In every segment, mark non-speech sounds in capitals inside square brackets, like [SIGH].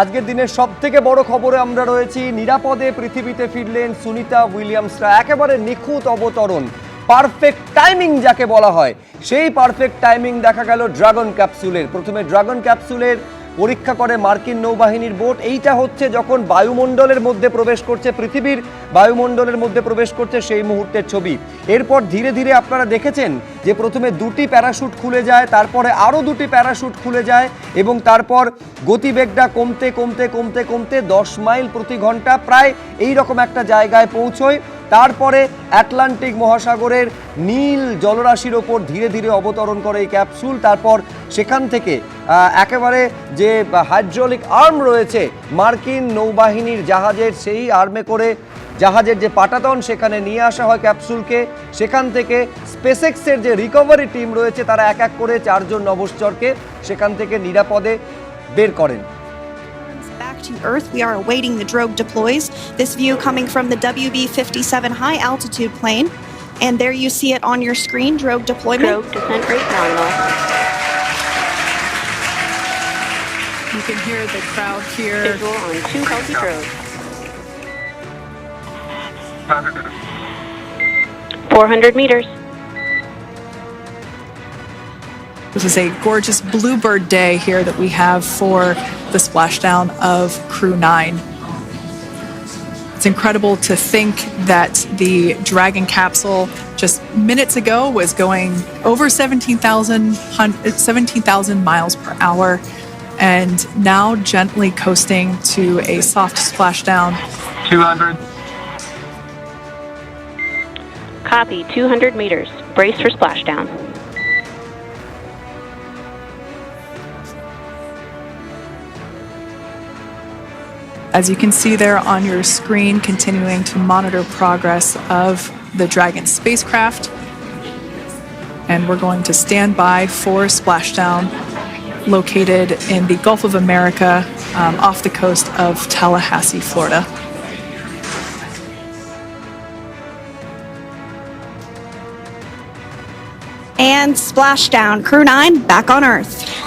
আজকের দিনের সব থেকে বড় খবরে আমরা রয়েছি, নিরাপদে পৃথিবীতে ফিরলেন সুনিতা উইলিয়ামসরা। একেবারে নিখুঁত অবতরণ পারফেক্ট টাইমিং যাকে বলা হয়। সেই পারফেক্ট টাইমিং দেখা গেল ড্রাগন ক্যাপসুলের। প্রথমে ড্রাগন ক্যাপসুলের পরীক্ষা করে মার্কিন নৌবাহিনীর বোট। এইটা হচ্ছে যখন বায়ুমণ্ডলের মধ্যে প্রবেশ করছে পৃথিবীর বায়ুমণ্ডলের মধ্যে প্রবেশ করছে সেই মুহূর্তের ছবি। এরপর ধীরে ধীরে আপনারা দেখেছেন যে প্রথমে দুটি প্যারাশুট খুলে যায়, তারপরে আরও দুটি প্যারাশুট খুলে যায় এবং তারপর গতিবেগটা কমতে কমতে কমতে কমতে দশ মাইল প্রতি ঘণ্টা প্রায় এই রকম একটা জায়গায় পৌঁছয়। তারপরে অ্যাটলান্টিক মহাসাগরের নীল জলরাশির ওপর ধীরে ধীরে অবতরণ করে এই ক্যাপসুল। তারপর সেখান থেকে একেবারে যে হাইড্রোলিক আর্ম রয়েছে, মার্কিন নৌবাহিনীর জাহাজের সেই আর্মে করে জাহাজের যে পাটাতন, সেখানে নিয়ে আসা হয় ক্যাপসুলকে। সেখান থেকে স্পেসেক্সের যে রিকভারি টিম রয়েছে, তারা এক এক করে চারজন নভশ্চরকে সেখান থেকে নিরাপদে বের করেন। Back to Earth, we are awaiting the drogue deploys. This view coming from the WB 57 high altitude plane. And there you see it on your screen drogue deployment. Drogue descent rate nominal. You can hear the crowd here. Visual on two healthy drogues. 400 meters. This is a gorgeous bluebird day here that we have for the splashdown of Crew 9. It's incredible to think that the Dragon capsule just minutes ago was going over 17,000 hun- 17,000 miles per hour and now gently coasting to a soft splashdown 200. Copy 200 meters. Brace for splashdown. As you can see there on your screen, continuing to monitor progress of the Dragon spacecraft. And we're going to stand by for splashdown located in the Gulf of America um, off the coast of Tallahassee, Florida. And splashdown. Crew 9 back on Earth.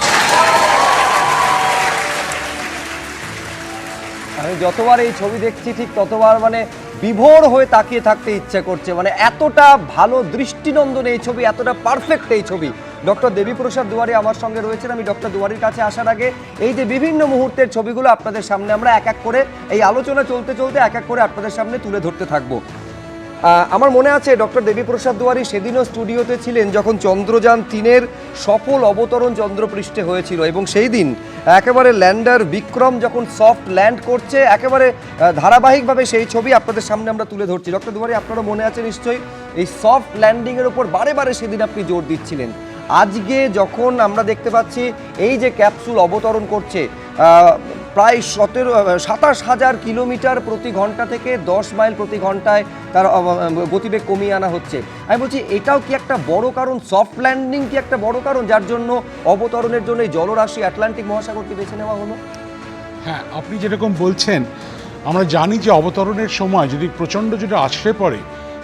আমি যতবার এই ছবি দেখছি, ঠিক ততবার মানে বিভোর হয়ে তাকিয়ে থাকতে ইচ্ছে করছে। মানে এতটা ভালো দৃষ্টিনন্দন এই ছবি, এতটা পারফেক্ট এই ছবি। ডক্টর দেবীপ্রসাদ দুয়ারি আমার সঙ্গে রয়েছেন। আমি ডক্টর দুয়ারির কাছে আসার আগে এই যে বিভিন্ন মুহূর্তের ছবিগুলো আপনাদের সামনে আমরা এক এক করে, এই আলোচনা চলতে চলতে এক এক করে আপনাদের সামনে তুলে ধরতে থাকব। আমার মনে আছে ডক্টর দেবীপ্রসাদ দুয়ারি সেদিনও স্টুডিওতে ছিলেন যখন চন্দ্রযান তিনের সফল অবতরণ চন্দ্রপৃষ্ঠে হয়েছিল এবং সেই দিন একেবারে ল্যান্ডার বিক্রম যখন সফট ল্যান্ড করছে, একেবারে ধারাবাহিকভাবে সেই ছবি আপনাদের সামনে আমরা তুলে ধরছি। ডক্টর দুয়ারি, আপনারও মনে আছে নিশ্চয়ই? এই সফট ল্যান্ডিংয়ের ওপর বারে বারে সেদিন আপনি জোর দিচ্ছিলেন। আজকে যখন আমরা দেখতে পাচ্ছি এই যে ক্যাপসুল অবতরণ করছে প্রায় সতেরো সাতাশ হাজার কিলোমিটার প্রতি ঘণ্টা থেকে দশ মাইল প্রতি ঘন্টায় তার গতিবেগ কমিয়ে আনা হচ্ছে। আমি বলছি, এটাও কি একটা বড় কারণ? সফট ল্যান্ডিং কি একটা বড় কারণ? যার জন্য অবতরণের জন্য এই জলরাশি আটলান্টিক মহাসাগরকে বেছে নেওয়া হলো। হ্যাঁ আপনি যেরকম বলছেন, আমরা জানি যে অবতরণের সময় যদি প্রচণ্ড যদি আছড়ে পড়ে,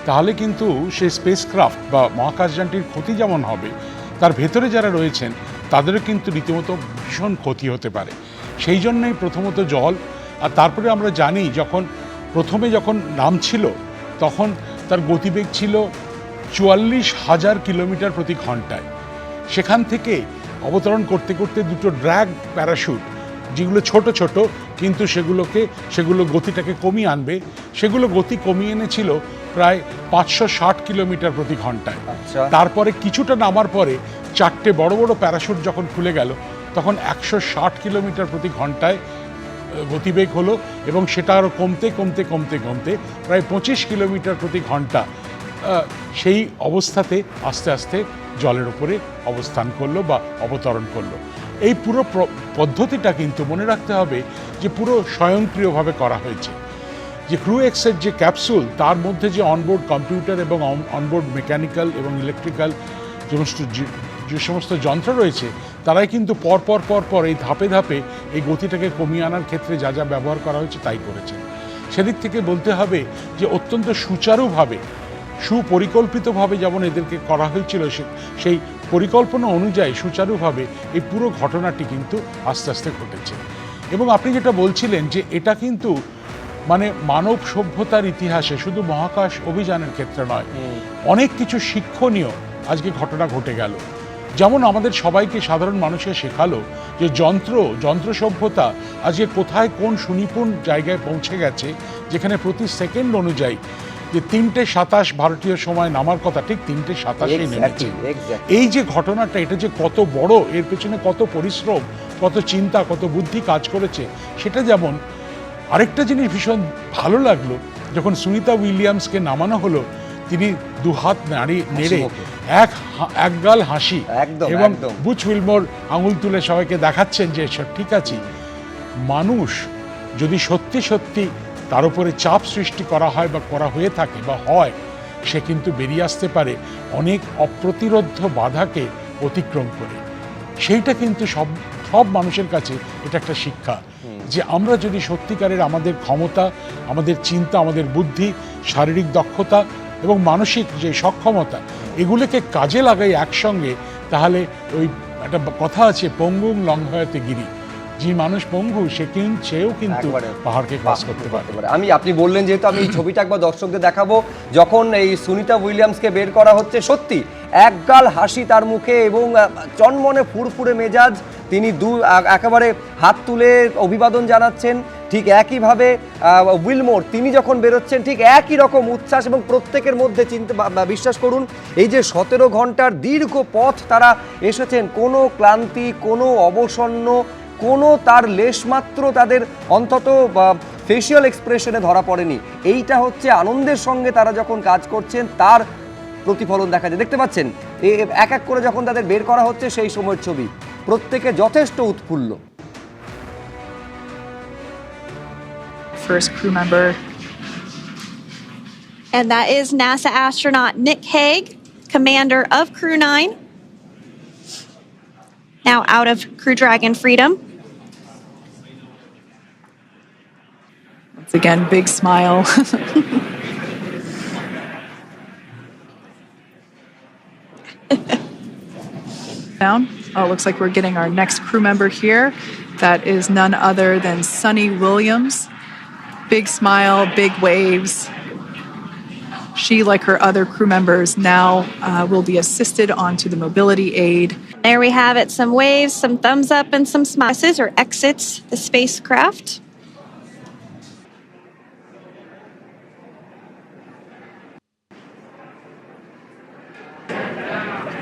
তাহলে কিন্তু সেই স্পেসক্রাফট বা মহাকাশযানটির ক্ষতি যেমন হবে, তার ভেতরে যারা রয়েছেন, তাদেরও কিন্তু রীতিমতো ভীষণ ক্ষতি হতে পারে। সেই জন্যই প্রথমত জল। আর তারপরে আমরা জানি যখন প্রথমে যখন নামছিল তখন তার গতিবেগ ছিল চুয়াল্লিশ হাজার কিলোমিটার প্রতি ঘন্টায়। সেখান থেকে অবতরণ করতে করতে দুটো ড্র্যাগ প্যারাশুট যেগুলো ছোট ছোট কিন্তু সেগুলোকে সেগুলো গতিটাকে কমিয়ে আনবে। সেগুলো গতি কমিয়ে এনেছিল প্রায় পাঁচশো ষাট কিলোমিটার প্রতি ঘন্টায়। আচ্ছা। তারপরে কিছুটা নামার পরে চারটে বড় বড় প্যারাশুট যখন খুলে গেল তখন একশো ষাট কিলোমিটার প্রতি ঘন্টায় গতিবেগ হলো এবং সেটা আরও কমতে কমতে কমতে কমতে প্রায় পঁচিশ কিলোমিটার প্রতি ঘণ্টা সেই অবস্থাতে আস্তে আস্তে জলের উপরে অবস্থান করল বা অবতরণ করল। এই পুরো পদ্ধতিটা কিন্তু মনে রাখতে হবে যে পুরো স্বয়ংক্রিয়ভাবে করা হয়েছে। যে ক্রু এক্সের যে ক্যাপসুল তার মধ্যে যে অনবোর্ড কম্পিউটার এবং অনবোর্ড মেকানিক্যাল এবং ইলেকট্রিক্যাল যে সমস্ত যে সমস্ত যন্ত্র রয়েছে তারাই কিন্তু পর পর পর পর এই ধাপে ধাপে এই গতিটাকে কমিয়ে আনার ক্ষেত্রে যা যা ব্যবহার করা হয়েছে তাই করেছেন। সেদিক থেকে বলতে হবে যে অত্যন্ত সুচারুভাবে সুপরিকল্পিতভাবে যেমন এদেরকে করা হয়েছিল সে- সেই পরিকল্পনা অনুযায়ী সুচারুভাবে এই পুরো ঘটনাটি কিন্তু আস্তে আস্তে ঘটেছে। এবং আপনি যেটা বলছিলেন যে এটা কিন্তু মানে মানব সভ্যতার ইতিহাসে শুধু মহাকাশ অভিযানের ক্ষেত্রে নয় অনেক কিছু শিক্ষণীয় আজকে ঘটনা ঘটে গেল। যেমন আমাদের সবাইকে সাধারণ মানুষকে শেখালো যে যন্ত্র যন্ত্র সভ্যতা আজকে কোথায় কোন সুনিপুণ জায়গায় পৌঁছে গেছে যেখানে প্রতি সেকেন্ড অনুযায়ী যে তিনটে সাতাশ ভারতীয় সময় নামার কথা ঠিক তিনটে সাতাশে নেমেছে. এই যে ঘটনাটা এটা যে কত বড় এর পেছনে কত পরিশ্রম কত চিন্তা কত বুদ্ধি কাজ করেছে সেটা যেমন আরেকটা জিনিস ভীষণ ভালো লাগল যখন সুনিতা উইলিয়ামসকে নামানো হলো তিনি দু হাত নাড়ি নেড়ে। এক হা- একগাল হাসি একদম, এবং। বুচ উইলমোর আঙুল তুলে সবাইকে দেখাচ্ছেন যে সব ঠিক আছে মানুষ যদি সত্যি সত্যি তার উপরে চাপ সৃষ্টি করা হয় বা করা হয়ে থাকে বা হয় সে কিন্তু বেরিয়ে আসতে পারে অনেক অপ্রতিরোধ্য বাধাকে অতিক্রম করে সেইটা কিন্তু সব সব মানুষের কাছে এটা একটা শিক্ষা যে আমরা যদি সত্যিকারের আমাদের ক্ষমতা আমাদের চিন্তা আমাদের বুদ্ধি শারীরিক দক্ষতা এবং মানসিক যে সক্ষমতা এগুলোকে কাজে লাগাই একসঙ্গে তাহলে ওই একটা কথা আছে পঙ্গুং লঙ্ঘয়াতে গিরি। যে মানুষ পঙ্গু সে কিন্তু সেও কিন্তু পাহাড়কে ক্রস করতে পারে। আমি আপনি বললেন যেহেতু আমি এই ছবিটা একবার দর্শকদের দেখাবো যখন এই সুনিতা উইলিয়ামসকে বের করা হচ্ছে সত্যি একগাল হাসি তার মুখে এবং চনমনে ফুরফুরে মেজাজ তিনি দু একেবারে হাত তুলে অভিবাদন জানাচ্ছেন। ঠিক একইভাবে উইলমোর, তিনি যখন বেরোচ্ছেন, ঠিক একই রকম উচ্ছ্বাস এবং প্রত্যেকের মধ্যে চিন্তা বিশ্বাস করুন, এই যে সতেরো ঘণ্টার দীর্ঘ পথ তারা এসেছেন, কোনো ক্লান্তি, কোনো অবসন্ন, কোনো তার লেশমাত্র তাদের অন্তত ফেসিয়াল এক্সপ্রেশনে ধরা পড়েনি। এইটা হচ্ছে আনন্দের সঙ্গে তারা যখন কাজ করছেন, তার প্রতিফলন দেখা যায়। দেখতে পাচ্ছেন এক এক করে যখন তাদের বের করা হচ্ছে, সেই সময়ের ছবি। প্রত্যেকে যথেষ্ট উৎফুল্ল। First crew member And that is NASA astronaut Nick Hague, commander of Crew 9, now out of Crew Dragon Freedom. Once again, big smile. [LAUGHS] Down. Oh, it looks like we're getting our next crew member here. That is none other than Sunny Williams. Big smile, big waves. She, like her other crew members, now uh, will be assisted onto the mobility aid. There we have it some waves, some thumbs up, and some smiles or exits the spacecraft.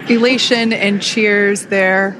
Elation and cheers there